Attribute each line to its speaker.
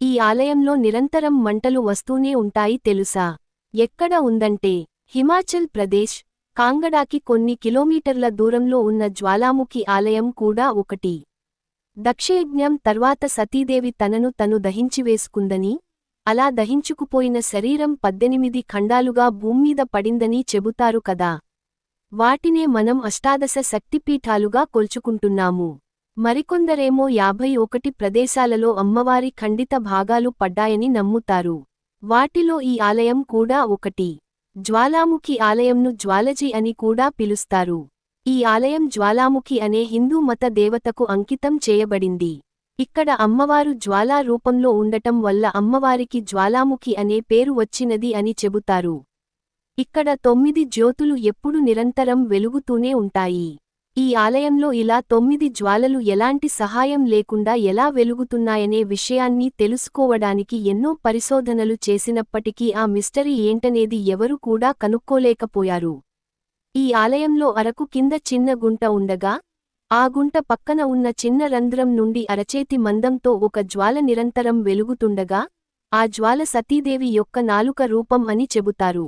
Speaker 1: ఈ ఆలయంలో నిరంతరం మంటలు వస్తూనే ఉంటాయి తెలుసా? ఎక్కడ ఉందంటే హిమాచల్ ప్రదేశ్ కాంగడాకి కొన్ని కిలోమీటర్ల దూరంలో ఉన్న జ్వాలాముఖి ఆలయం కూడా ఒకటి. దక్షయజ్ఞం తర్వాత సతీదేవి తనను తను దహించివేసుకుందని అలా దహించుకుపోయిన శరీరం పద్దెనిమిది ఖండాలుగా భూమ్మీద పడిందని చెబుతారు కదా. వాటినే మనం అష్టాదశ శక్తిపీఠాలుగా కొల్చుకుంటున్నాము. మరికొందరేమో యాభై ఒకటి ప్రదేశాలలో అమ్మవారి ఖండిత భాగాలు పడ్డాయని నమ్ముతారు. వాటిలో ఈ ఆలయం కూడా ఒకటి. జ్వాలాముఖి ఆలయంను జ్వాలజీ అని కూడా పిలుస్తారు. ఈ ఆలయం జ్వాలాముఖి అనే హిందూ మత దేవతకు అంకితం చేయబడింది. ఇక్కడ అమ్మవారు జ్వాలా రూపంలో ఉండటం వల్ల అమ్మవారికి జ్వాలాముఖి అనే పేరు వచ్చినది అని చెబుతారు. ఇక్కడ తొమ్మిది జ్యోతులు ఎప్పుడు నిరంతరం వెలుగుతూనే ఉంటాయి. ఈ ఆలయంలో ఇలా తొమ్మిది జ్వాలలు ఎలాంటి సహాయం లేకుండా ఎలా వెలుగుతున్నాయనే విషయాన్ని తెలుసుకోవడానికి ఎన్నో పరిశోధనలు చేసినప్పటికీ ఆ మిస్టరీ ఏంటనేది ఎవరు కూడా కనుక్కోలేకపోయారు. ఈ ఆలయంలో అరకు కింద చిన్న గుంట ఉండగా ఆ గుంట పక్కన ఉన్న చిన్న రంధ్రం నుండి అరచేతి మందంతో ఒక జ్వాల నిరంతరం వెలుగుతుండగా ఆ జ్వాల సతీదేవి యొక్క నాలుక రూపం అని చెబుతారు.